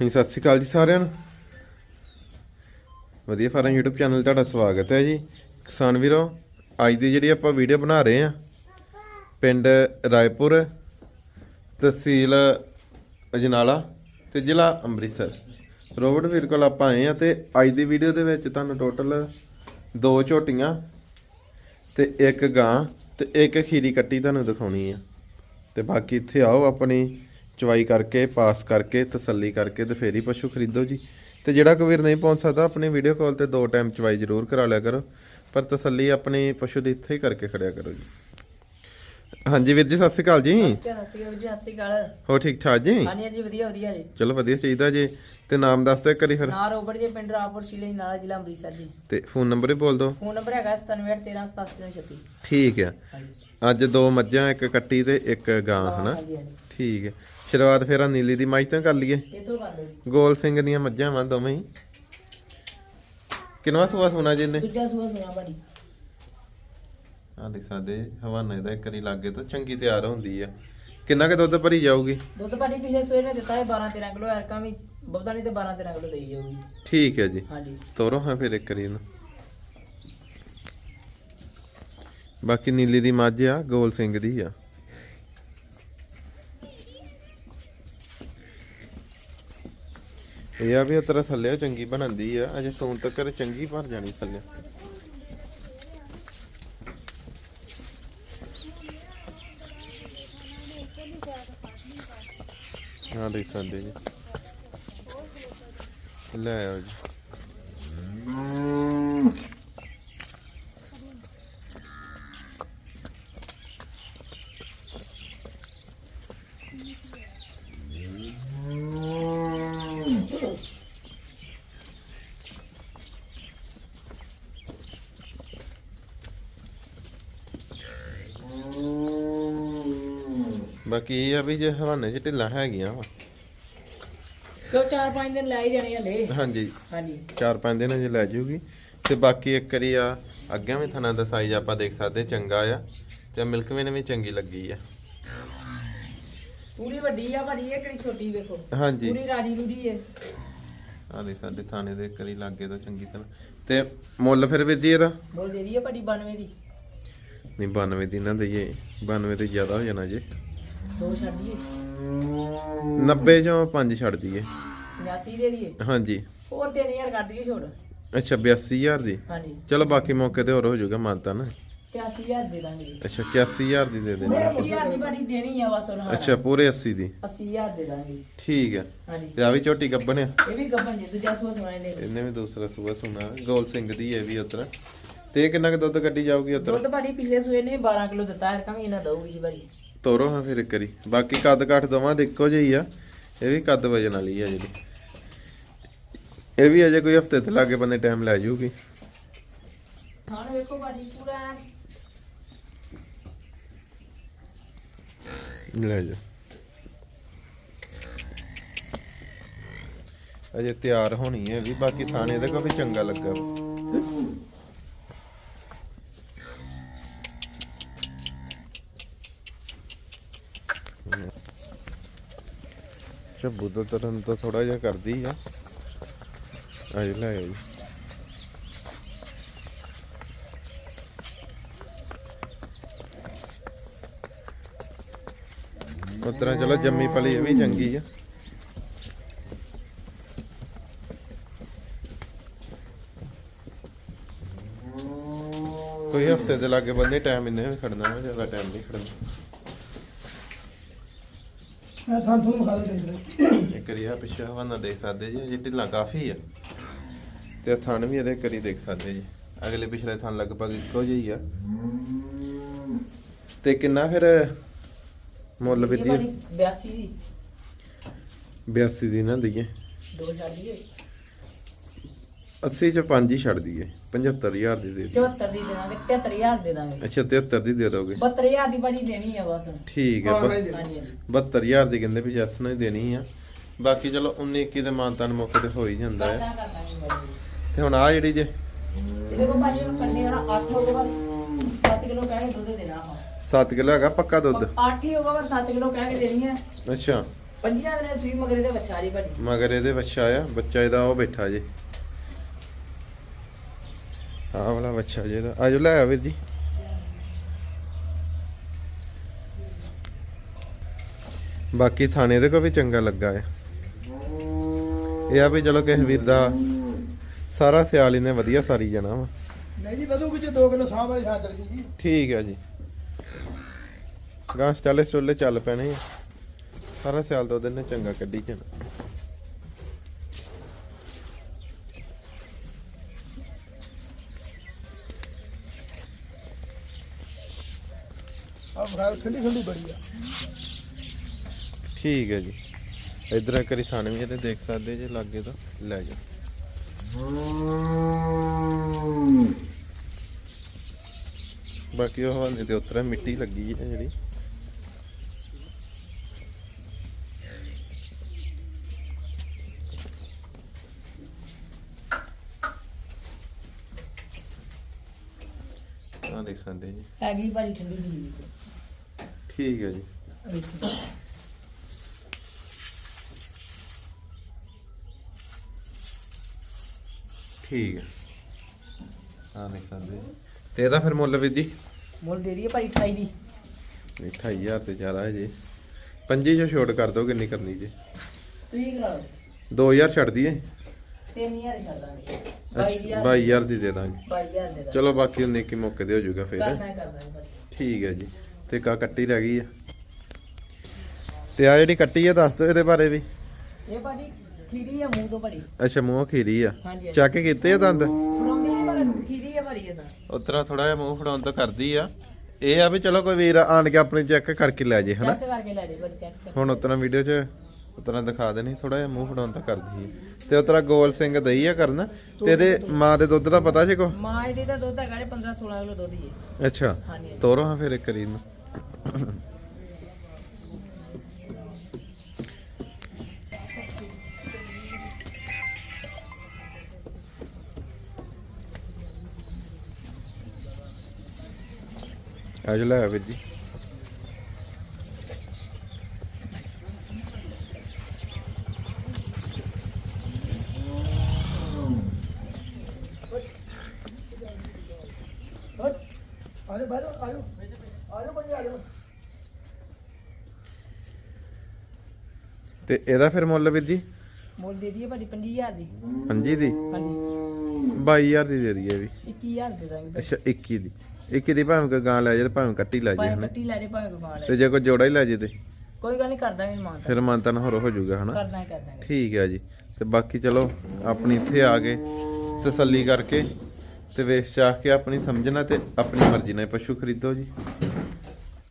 ਹਾਂਜੀ, ਸਤਿ ਸ਼੍ਰੀ ਅਕਾਲ ਜੀ ਸਾਰਿਆਂ ਨੂੰ। ਵਧੀਆ ਫਾਰਮ YouTube ਚੈਨਲ ਤੁਹਾਡਾ ਸਵਾਗਤ ਹੈ ਜੀ। ਕਿਸਾਨ ਵੀਰੋ, ਅੱਜ ਦੀ ਜਿਹੜੀ ਆਪਾਂ ਵੀਡੀਓ ਬਣਾ ਰਹੇ ਆ ਪਿੰਡ ਰਾਏਪੁਰ, ਤਹਿਸੀਲ ਅਜਨਾਲਾ ਤੇ ਜ਼ਿਲ੍ਹਾ ਅੰਮ੍ਰਿਤਸਰ। ਰੋਬਟ ਵੀਰ ਕੋਲ ਆਪਾਂ ਆਏ ਆ ਤੇ ਅੱਜ ਦੀ ਵੀਡੀਓ ਦੇ ਵਿੱਚ ਤੁਹਾਨੂੰ ਟੋਟਲ ਦੋ ਝੋਟੀਆਂ ਤੇ ਇੱਕ ਗਾਂ ਤੇ ਇੱਕ ਖੀਰੀ ਕੱਟੀ ਤੁਹਾਨੂੰ ਦਿਖਾਉਣੀ ਆ। ਤੇ ਬਾਕੀ ਇੱਥੇ ਆਓ ਆਪਣੀ ਚਵਾਈ ਕਰਕੇ ਪਾਸ ਕਰਕੇ ਤਸੱਲੀ ਕਰਕੇ ਤੇ ਫੇਰ ਹੀ ਪਸ਼ੂ ਖਰੀਦੋ ਜੀ। ਤੇ ਜਿਹੜਾ ਕੋਈ ਵੀਰ ਨਹੀਂ ਪਹੁੰਚ ਸਕਦਾ ਆਪਣੀ ਵੀਡੀਓ ਕਾਲ ਤੇ ਦੋ ਟਾਈਮ ਚਵਾਈ ਜ਼ਰੂਰ ਕਰਾ ਲਿਆ ਕਰੋ। ਪਰ ਤਸੱਲੀ ਆਪਣੀ ਪਸ਼ੂ ਦੀ ਇੱਥੇ ਹੀ ਕਰਕੇ ਖੜਿਆ ਕਰੋ ਜੀ। ਹਾਂਜੀ ਵੀਰ ਜੀ ਸਤਿ ਸ਼੍ਰੀ ਅਕਾਲ ਜੀ। ਸਤਿ ਸ਼੍ਰੀ ਅਕਾਲ ਜੀ ਸਤਿ ਸ਼੍ਰੀ ਅਕਾਲ। ਹੋ ਠੀਕ ਠਾਕ ਜੀ? ਹਾਂਜੀ ਹਾਂਜੀ ਵਧੀਆ ਵਧੀਆ ਜੀ। ਚਲੋ ਵਧੀਆ ਚਾਹੀਦਾ ਜੀ। ਤੇ ਨਾਮ ਦੱਸ ਦਿਓ ਕਰੀ ਫਿਰ। ਨਾ ਰੋਬਟ ਜੀ ਪਿੰਡ ਰਾਪੁਰ ਸ਼ਿਲੇ ਨਾਲਾ ਜ਼ਿਲ੍ਹਾ ਅੰਮ੍ਰਿਤਸਰ ਜੀ। ਤੇ ਫੋਨ ਨੰਬਰ ਹੀ ਬੋਲ ਦਿਓ। ਫੋਨ ਨੰਬਰ ਹੈਗਾ 97138736 ਠੀਕ ਆ। ਹਾਂਜੀ ਅੱਜ ਦੋ ਮੱਝਾਂ ਇੱਕ ਕੱਟੀ ਤੇ ਇੱਕ ਗਾਂ ਹਨਾ? ਠੀਕ ਹੈ ਸ਼ੁਰੂਆਤ ਫੇਰ ਆ ਨੀਲੀ ਦੀ ਮੱਝ ਤੋਂ ਕਰ ਲਈਏ। ਇਥੋਂ ਕਰ ਲਓ ਗੋਲ ਸਿੰਘ ਦੀਆਂ ਮੱਝਾਂ ਵਾਂ ਦੋਵੇਂ ਹੀ। ਕਿੰਨਵਾ ਸੂਆ ਸੁਣਾ ਜੀ ਨੇ ਦੂਜਾ ਸੂਆ ਸੁਣਾ ਭਾੜੀ ਆ ਦੇਖ ਸਕਦੇ ਹਵਾਨੇ ਦਾ ਇੱਕ ਵਾਰੀ ਲਾਗੇ ਤੋਂ ਚੰਗੀ ਤਿਆਰ ਹੁੰਦੀ ਆ। ਕਿੰਨਾ ਕੁ ਦੁੱਧ ਭਰੀ ਜਾਊਗੀ? ਦੁੱਧ ਭਾੜੀ ਪਿਛਲੇ ਸਵੇਰ ਨੇ ਦਿੱਤਾ ਹੈ 12 13 ਕਿਲੋ ਐਰਕਾ ਵੀ ਬਹੁਤਾ ਨਹੀਂ ਤੇ 12 13 ਕਿਲੋ ਦੇਈ ਜਾਊਗੀ। ਠੀਕ ਹੈ ਜੀ। ਹਾਂਜੀ। ਤੋਰੋ ਹਾਂ ਫਿਰ ਇੱਕ ਵਾਰੀ ਇਹਨੂੰ। ਬਾਕੀ ਨੀਲੀ ਦੀ ਮੱਝ ਆ ਗੋਲ ਸਿੰਘ ਦੀ ਆ। ਇਹ ਆ ਵੀ ਉਤਰਾ ਥੱਲੇ ਚੰਗੀ ਬਣਦੀ ਆ, ਅਜੇ ਸੌਣ ਤੱਕ ਚੰਗੀ ਭਰ ਜਾਣੀ ਥੱਲੇ। ਹਾਂ ਦੇਖ ਸਕਦੇ ਜੀ। ਲੈ ਆਓ ਜੀ। ਬਾਕੀ ਇਹ ਆ ਵੀ ਜੇ ਹਵਾਨੇ ਚ ਢਿੱਲਾਂ ਹੈਗੀਆਂ ਵਾ। ਚਲੋ 4-5 ਦਿਨ ਲੈ ਹੀ ਜਾਣੇ ਹਲੇ। ਹਾਂਜੀ। ਹਾਂਜੀ। ਚਾਰ ਪੰਜ ਦਿਨ ਜੇ ਲੈ ਜਾਊਗੀ ਤੇ ਬਾਕੀ ਇੱਕ ਵਾਰੀ ਆ ਅੱਗੇ ਵੀ ਥਣਾ ਦਾ ਸਾਈਜ਼ ਆਪਾਂ ਦੇਖ ਸਕਦੇ ਚੰਗਾ ਆ। ਤੇ ਮਿਲਕ ਵੇਨ ਵੀ ਚੰਗੀ ਲੱਗੀ ਆ। ਪੂਰੀ ਵੱਡੀ ਆ ਭਾੜੀ ਇਹ ਕਿਹੜੀ ਛੋਟੀ ਵੇਖੋ? ਹਾਂਜੀ। ਪੂਰੀ ਰਾੜੀ ਰੂੜੀ ਹੈ ਆ ਦੇ ਸਾਡੇ ਥਾਣੇ ਦੇ ਇੱਕ ਵਾਰੀ ਲੱਗੇ ਤੋਂ ਚੰਗੀ ਤਰ੍ਹਾਂ। ਤੇ ਮੁੱਲ ਫਿਰ ਵੀਰ ਜੀ ਇਹਦਾ? ਬੋਲ ਦੇ ਦੀ ਹੈ ਭਾੜੀ 92 ਦੀ। ਨਹੀਂ 92 ਦੀ ਨਾ ਦਈਏ। 92 ਤੇ ਜ਼ਿਆਦਾ ਹੋ ਜਾਣਾ ਜੀ। ਦੋ ਛੱਡ ਦਈਏ? 90 ਚੋਂ 5 ਛੱਡ ਦਈਏ। 85 ਦੇ ਦਈਏ? ਹਾਂਜੀ। ਹੋਰ 3000 ਕਰ ਦਈਏ ਛੋੜ ਅੱਛਾ 82000 ਦੀ? ਹਾਂਜੀ। ਚਲੋ ਬਾਕੀ ਮੌਕੇ ਤੇ ਹੋਰ ਹੋ ਜਾਊਗਾ ਮਾਨਤਾ ਨਾ। 81000 ਦੇ ਦਾਂਗੇ। ਜੀ ਅੱਛਾ 81000 ਦੀ ਦੇ ਦੇਣੀ। 80000 ਦੀ ਭਾੜੀ ਦੇਣੀ ਆ ਬਸ ਉਹਨਾਂ ਅੱਛਾ ਪੂਰੇ 80 ਦੀ। 80000 ਦੇ ਦਾਂਗੇ। ਠੀਕ ਹੈ ਹਾਂਜੀ। ਤੇ ਆ ਵੀ ਝੋਟੀ ਗੱਬਣ ਆ? ਇਹ ਵੀ ਗੱਬਨ ਜੀ ਦੂਜਾ ਸੂਆ ਸੁਣਾਏ ਨੇ। ਇਹਨੇ ਵੀ ਦੂਸਰਾ ਸੂਆ ਸੁਣਾ ਗੋਲ ਸਿੰਘ ਦੀ ਹੈ ਵੀ ਉਤਰ। ਤੇ ਇਹ ਕਿੰਨਾ ਕੁ ਦੁੱਧ ਕੱਢੀ ਜਾਊਗੀ ਉਤਰ? ਦੁੱਧ ਭਾੜੀ ਪਿਛਲੇ ਸੂਏ ਨੇ 12 ਕਿਲੋ ਦਿੱਤਾ ਹੈ ਕਮੀ ਇਹਨਾਂ ਦਊਗੀ ਜੀ ਭਾੜੀ ਤੋਰੋ ਹਾਂ ਫਿਰ ਇੱਕ ਵਾਰੀ। ਬਾਕੀ ਕੱਦ ਕਾਠ ਦੋਵਾਂ ਦੇ ਇੱਕੋ ਜਿਹੀ ਆ। ਇਹ ਵੀ ਕੱਦ ਵਜਨ ਵਾਲੀ ਆ ਜਿਹੜੀ। ਇਹ ਵੀ ਅਜੇ ਕੋਈ ਹਫ਼ਤੇ ਤੇ ਲਾਗੇ ਬੰਦੇ ਟਾਈਮ ਲੈ ਜਾਊਗੀ ਖਾਣ ਵੇਖੋ ਭਾੜੀ ਪੂਰਾ ਲੈ ਜਾ। ਅਜੇ ਤਿਆਰ ਹੋਣੀ ਹੈ ਵੀ ਬਾਕੀ ਥਾਣੇ ਇਹਦੇ ਕੋ ਵੀ ਚੰਗਾ ਲੱਗਾ ਸ਼ਬੂ ਤੋਂ ਤਰਨ ਤੋਂ ਥੋੜਾ ਜਿਹਾ ਕਰਦੀ ਆ। ਅਜੇ ਲੈ ਆਈ। ਉਸ ਚਲੋ, ਜੰਮੀ ਪਲੀ ਇਹ ਵੀ ਚੰਗੀ ਆ। ਕੋਈ ਹਫ਼ਤੇ ਦੇ ਲਾਗੇ ਬੰਦੇ ਟਾਈਮ ਇੰਨੇ ਵੀ ਖੜਨਾ ਵਾ ਜ਼ਿਆਦਾ ਟਾਈਮ ਨਹੀਂ ਖੜਨਾ। ਮੈਂ ਤਾਂ ਤੁਹਾਨੂੰ ਮਖਾ ਦੇ ਇੱਕ ਰਿਆ ਪਿੱਛੇ ਹਵਾਨਾ ਦੇਖ ਸਕਦੇ ਜੀ ਜੀ ਢਿੱਲਾ ਕਾਫੀ ਆ। ਤੇ ਥਣ ਵੀ ਇਹਦੇ ਕਰੀ ਦੇਖ ਸਕਦੇ ਜੀ। ਅਗਲੇ ਪਿਛਲੇ ਥਣ ਲਗਭਗ ਇੱਕੋ ਜਿਹੀ ਆ। ਤੇ ਕਿੰਨਾ ਫਿਰ ਮੁੱਲ 82 ਦੀ। 82 ਦੀ ਨਾ ਦਈਏ ਦੋ ਛੱਡ ਦਈਏ 80 ਚ 5 ਹੀ ਛੱਡ ਦਈਏ। 75000 ਦੀ ਦੇ ਦਿਓ। 74 ਦੀ ਦੇ ਦਾਂਗੇ 73000 ਦੇ ਦਾਂਗੇ। ਅੱਛਾ 73 ਦੀ ਦੇ ਦੋਗੇ। 72000 ਦੀ ਭਾੜੀ ਦੇਣੀ ਆ ਬਸ। ਠੀਕ ਹੈ ਹਾਂ, ਨਹੀਂ। ਹਾਂਜੀ ਹਾਂਜੀ 72000 ਦੀ ਕਹਿੰਦੇ ਵੀ ਜੱਸ ਨੇ ਦੇਣੀ ਆ। ਬਾਕੀ ਚਲੋ 19 21 ਦੇ ਮਾਨਤਾਨ ਮੌਕੇ ਤੇ ਹੋ ਹੀ ਜਾਂਦਾ ਹੈ। ਕਰਦਾ ਕਰਦਾ ਭਾੜੀ ਤੇ ਹੁਣ ਆ ਜਿਹੜੀ ਜੇ ਇਹਦੇ ਕੋਲ ਭਾਜੀ ਹੁਣ ਕੰਨੇ ਵਾਲਾ 8 ਹੋਊਗਾ 7 ਕਿਲੋ ਕਹਿ ਕੇ ਦੁੱਧ ਦੇਣਾ ਆ 7 ਕਿਲੋ ਹੈਗਾ ਪੱਕਾ ਦੁੱਧ? 8 ਹੀ ਹੋਊਗਾ ਪਰ 7 ਕਿਲੋ ਕਹਿ ਕੇ ਦੇਣੀ ਹੈ ਅੱਛਾ। ਪੰਜੀਆਂ ਦਿਨਾਂ ਦੀ ਸੂਈ ਮਗਰੇ ਦੇ ਬੱਚਾ ਜੀ ਭਾਜੀ ਮਗਰ ਇਹਦੇ ਬੱਚਾ ਆ ਬੱਚਾ ਇਹਦਾ ਉਹ ਬੈਠਾ ਜੇ। ਆਹ ਵਾਲਾ ਬੱਚਾ ਜੇ ਇਹਦਾ ਆਜੋ ਲੈ ਆ ਵੀਰ ਜੀ। ਬਾਕੀ ਥਾਣੇ ਦੇ ਕੋ ਵੀ ਚੰਗਾ ਲੱਗਾ ਆ। ਇਹ ਆ ਵੀ ਚਲੋ ਕਿਸੇ ਵੀਰ ਦਾ ਸਾਰਾ ਸਿਆਲ ਇਹਨੇ ਵਧੀਆ ਸਾਰੀ ਜਾਣਾ ਵਾ। ਨਹੀਂ ਜੀ ਵਧੂਗੀ ਜੇ 2 ਕਿਲੋ ਸਾਹ ਵਾਲੀ ਛਾਦਰ ਦੀ ਜੀ। ਠੀਕ ਹੈ ਜੀ। ਗਾਂ ਸਟਾਲੇ ਸਟੋਲੇ ਚੱਲ ਪੈਣੇ ਆ। ਸਾਰਾ ਸਿਆਲ ਦੋ ਦਿਨ ਨੇ ਚੰਗਾ ਕੱਢੀ ਜਾਣਾ। ਆ ਬਖਾਰ ਠੰਡੀ ਠੰਡੀ ਬੜੀ ਆ। ਠੀਕ ਹੈ ਜੀ। ਇਧਰ ਕਰੀ ਥਾਣੇ ਵੀ ਤੇ ਦੇਖ ਸਕਦੇ ਜੇ ਲਾਗੇ ਤਾਂ। ਲੈ ਜਾ ਬਾਕੀ ਉਹ ਹਵਾਲੇ ਦੇ ਉੱਤਰ ਮਿੱਟੀ ਲੱਗੀ ਹੈ ਜਿਹੜੀ। ਦੇਖ ਸਕਦੇ ਜੀ। ਹੈਗੀ ਭਾਜੀ ਠੰਡੀ ਜੀ ਠੀਕ ਹੈ ਜੀ। ਠੀਕ ਹੈ। ਆ ਦੇਖ ਸਕਦੇ ਜੀ। ਤੇ ਇਹਦਾ ਫਿਰ ਮੁੱਲ ਵੀ ਜੀ? ਮੁੱਲ ਦੇ ਦਈਏ ਭਾਜੀ 28 ਦੀ। 28000 ਤੇ ਜ਼ਿਆਦਾ ਹੈ ਜੀ। ਪੰਜੀ ਚੋਂ ਛੋਟ ਕਰ ਦੋ ਕਿੰਨੀ ਕਰਨੀ ਜੀ। ਤੁਸੀਂ ਕਰਾ ਲਓ 2000 ਛੱਡ ਦਈਏ। 3000 ਛੱਡ ਦਾਂਗੇ। ਅੱਛਾ, 22000 22000 ਦੀ। ਦੇ ਦਾਂਗੇ। 22000 ਦੇ ਦਾਂਗੇ। ਚਲੋ ਬਾਕੀ ਉਹਨੇ ਕੀ ਮੌਕੇ ਦੇ ਹੋ ਜਾਊਗਾ ਫਿਰ ਕਰ ਦਾਂਗੇ ਭਾਜੀ ਠੀਕ ਹੈ ਜੀ। ਤੇ ਕਾ ਕੱਟੀ ਰਹਿ ਗਈ ਆ। ਤੇ ਆ ਜਿਹੜੀ ਕੱਟੀ ਆ ਦੱਸ ਦਿਓ ਇਹਦੇ ਬਾਰੇ ਵੀ। ਇਹ ਭਾਜੀ ਖੀਰੀ ਆ ਮੂੰਹ ਤੋਂ ਭਰੀ। ਅੱਛਾ ਮੂੰਹ ਖੀਰੀ ਆ। ਹਾਂਜੀ। ਚੱਕ ਕੇ ਕੀਤੇ ਆ ਦੰਦ? ਨਹੀਂ ਪਰ ਖੀਰੀ ਆ ਭਰੀ ਇਹਦਾ। ਉਤਰਾ ਥੋੜਾ ਜਿਹਾ ਮੂੰਹ ਫੜਾਉਣ ਤੋਂ ਕਰਦੀ ਆ। ਇਹ ਆ ਵੀ ਚਲੋ ਕੋਈ ਵੀਰ ਆਣ ਕੇ ਆਪਣੇ ਚੈੱਕ ਕਰਕੇ ਲੈ ਜੇ ਹਨਾ? ਚੈੱਕ ਕਰਕੇ ਲੈ ਦੇ ਭਾਜੀ ਚੈੱਕ ਹੁਣ ਉਤਰਾ ਵੀਡੀਓ 'ਚ ਉਤਰਾ ਦਿਖਾ ਦੇਣੀ ਥੋੜਾ ਜਿਹਾ ਮੂੰਹ ਫੜਾਉਣ ਤੋਂ ਕਰਦੀ ਹੈ ਤੇ ਉਤਰਾ ਗੋਲ ਸਿੰਘ ਦਈ ਆ ਕਰਨ ਤੇ ਇਹਦੇ ਮਾਂ ਦੇ ਦੁੱਧ ਦਾ ਪਤਾ ਜੇ ਕੋ? ਮਾਂ ਇਹਦੇ ਦਾ ਦੁੱਧ ਹੈਗਾ ਜੀ 15 16 ਕਿਲੋ ਦੁੱਧ ਹੀ ਹੈ। ਅੱਛਾ ਹਾਂਜੀ। ਤੋਰੋ ਹਾਂ ਫਿਰ ਇੱਕ ਕਰੀ ਨੂੰ ਅੱਜ ਲੈ ਵੀਰ ਜੀ ਆ ਜਾਓ ਬਾਜੋ ਆ ਜਾਓ ਆ ਜਾਓ ਭਾਜੀ ਆ ਜਾਓ। ਤੇ ਇਹਦਾ ਫਿਰ ਮੁੱਲ ਵੀਰ ਜੀ? ਮੁੱਲ ਦੇ ਦਈਏ ਭਾਜੀ 25000 ਦੀ। ਪੰਜੀ ਦੀ? ਹਾਂਜੀ। 22000 ਦੀ ਦੇ ਦਈਏ ਵੀ। 21000 ਦੇ ਦਾਂਗੇ। ਅੱਛਾ 21 ਦੀ। 21 ਦੀ ਭਾਵੇਂ ਕੋਈ ਗਾਂ ਲੈ ਜੇ ਤੇ ਭਾਵੇਂ ਕੱਟੀ ਲੈ ਜੇ ਭਾਵੇਂ ਹਨਾ? ਕੱਟੀ ਲੈ ਦੇ ਭਾਵੇਂ ਖਾ ਲੈ ਤੇ ਜੇ ਕੋਈ ਜੋੜਾ ਹੀ ਲੈ ਜੇ ਤੇ? ਕੋਈ ਗੱਲ ਨਹੀਂ ਕਰ ਦਾਂਗੇ ਮਾਂ ਫਿਰ ਮਨਤਨ ਹੋਰ ਹੋ ਜਾਊਗਾ ਹਨਾ? ਕਰਨਾ ਕਰ ਦਾਂਗੇ ਠੀਕ ਹੈ ਜੀ। ਤੇ ਬਾਕੀ ਚਲੋ ਆਪਣੀ ਇੱਥੇ ਆ ਕੇ ਤਸੱਲੀ ਕਰਕੇ ਤੇ ਵੇਚ ਚਾਹ ਕੇ ਆਪਣੀ ਸਮਝਣਾ ਤੇ ਆਪਣੀ ਮਰਜ਼ੀ ਨਾਲ ਪਸ਼ੂ ਖਰੀਦੋ ਜੀ।